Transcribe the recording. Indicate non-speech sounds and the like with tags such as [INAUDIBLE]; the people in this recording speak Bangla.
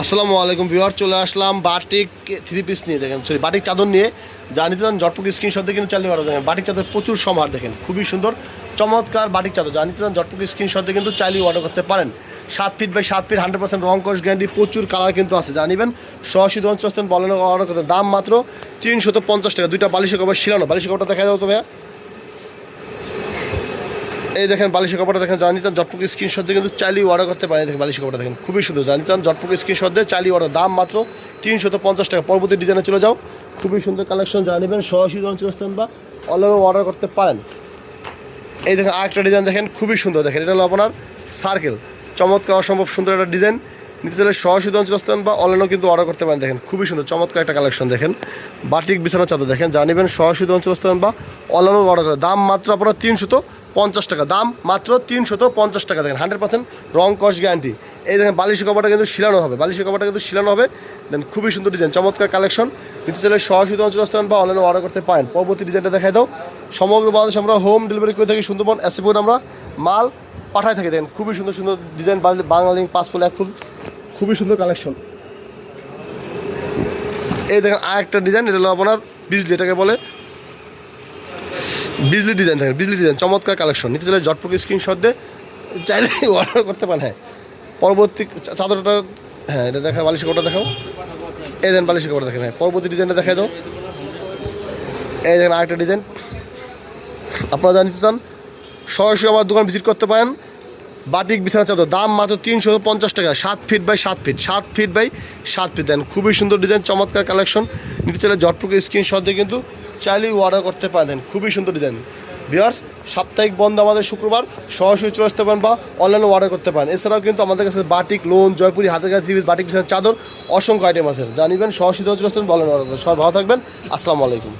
আসসালামু আলাইকুম ভিউয়ার, চলে আসলাম বাটিক থ্রি পিস নিয়ে, দেখেন সরি বাটিক চাদর নিয়ে। যা নিতে চান জটপুক স্ক্রিনশট দিয়ে কিন্তু চালিয়ে পাঠাতে দেখেন বাটিক চাদর প্রচুর সমার দেখেন, খুবই সুন্দর, চমৎকার বাটিক চাদর। নিতে চান জটপুক স্ক্রিনশট দিয়ে কিন্তু চালিয়ে অর্ডার করতে পারেন। সাত ফিট বাই সাত ফিট হান্ড্রেড পার্সেন্ট রং কোর্স গ্যারান্টি প্রচুর কালার কিন্তু আছে জানিবেন সরাসরি অঞ্চল বলেন অর্ডার করতে। দাম মাত্র তিনশত পঞ্চাশ টাকা, দুইটা বালিশের কভার শিলানো। বালিশের কভারটা দেখা যাবে তো ভাইয়া। এই দেখেন বালিশের কাপড়টা দেখেন, জানি চান জটপুক স্ক্রিনশট দিয়ে কিন্তু চাইলেই অর্ডার করতে পারেন দেখেন বালিশের কাপড়টা দেখেন, খুবই সুন্দর। জানি চান জটপুক স্ক্রিনশট দিয়ে চাইলেই অর্ডার দাম মাত্র তিনশত পঞ্চাশ টাকা। পরবর্তী ডিজাইনে চলে যাও, খুবই সুন্দর কালেকশন জানিবেন সরাসরি অঞ্চলস্থান বা অনলাইনে অর্ডার করতে পারেন। এই দেখেন আরেকটা ডিজাইন দেখেন, খুবই সুন্দর দেখেন, এটা হলো আপনার সার্কেল চমৎকার, অসম্ভব সুন্দর একটা ডিজাইন নিতে চাইলে সরাসরি অঞ্চলস্থান বা অনলাইনেও কিন্তু অর্ডার করতে পারেন, দেখেন, খুবই সুন্দর, চমৎকার একটা কালেকশন দেখেন। বাটিক বিছানা চাদর দেখেন জানিবেন সরাসরি অঞ্চলস্থান বা অনলাইনেও অর্ডার করে দাম মাত্র আপনার তিনশত পঞ্চাশ টাকা। দাম মাত্র তিনশত পঞ্চাশ টাকা দেখেন, হান্ড্রেড পার্সেন্ট রং কস্ট গ্যারান্টি। এই দেখেন বালিশের কভারটা কিন্তু শিলানো হবে, বালিশের কভারটা কিন্তু শিলানো হবে। দেন খুবই সুন্দর ডিজাইন চমৎকার কালেকশন নিতে চাইলে সরাসরি অঞ্চলস্থান বা অনলাইনে অর্ডার করতে পারেন। পরবর্তী ডিজাইনটা দেখাই দাও। সমগ্র বাংলাদেশ আমরা হোম ডেলিভারি করে থাকি সুন্দরবন এসিপুর আমরা মাল পাঠাই থাকি। দেখেন খুবই সুন্দর সুন্দর ডিজাইন বাংলা লিঙ্ক ফুল এক ফুল। খুবই সুন্দর কালেকশন এই দেখেন আর একটা ডিজাইন এটা হলো আপনার বিজলি, এটাকে বলে বিজলি ডিজাইন থাকে, বিজলি ডিজাইন চমৎকার কালেকশন নিতে চাইলে জটপুক স্ক্রিনশট দিয়ে চাইলে [LAUGHS] অর্ডার করতে পারেন হ্যাঁ। পরবর্তী চাদরটা হ্যাঁ এটা দেখা বালিশ কোটা দেখাও। এই দেন বালিশ কোটা দেখেন হ্যাঁ পরবর্তী ডিজাইনটা দেখাই দাও। এই দেখেন আরেকটা ডিজাইন আপনারা জানতে চান, সরাসরি আমার দোকান ভিজিট করতে পারেন। বাটিক বিছানা চাদর। দাম মাত্র তিনশো পঞ্চাশ টাকা। সাত ফিট বাই সাত ফিট সাত ফিট বাই সাত ফিট দেন খুবই সুন্দর ডিজাইন চমৎকার কালেকশন নিতে চাইলে জটপুক স্ক্রিনশট দিয়ে কিন্তু চাইলেই অর্ডার করতে পারেন। খুবই সুন্দর ডিজাইন বিয়ার্স সাপ্তাহিক বন্ধ আমাদের শুক্রবার। সরাসরি চলে আসতে পারেন বা অনলাইনে অর্ডার করতে পারেন। এছাড়াও কিন্তু আমাদের কাছে বাটিক লোন জয়পুরি হাতের কাছে বাটিক বিছানার চাদর অসংখ্য আইটেম আছে। জানিবেন সরাসরি চলে আসতে পারেন অনলাইনে অর্ডার সবাই ভালো থাকবেন। আসসালামু আলাইকুম।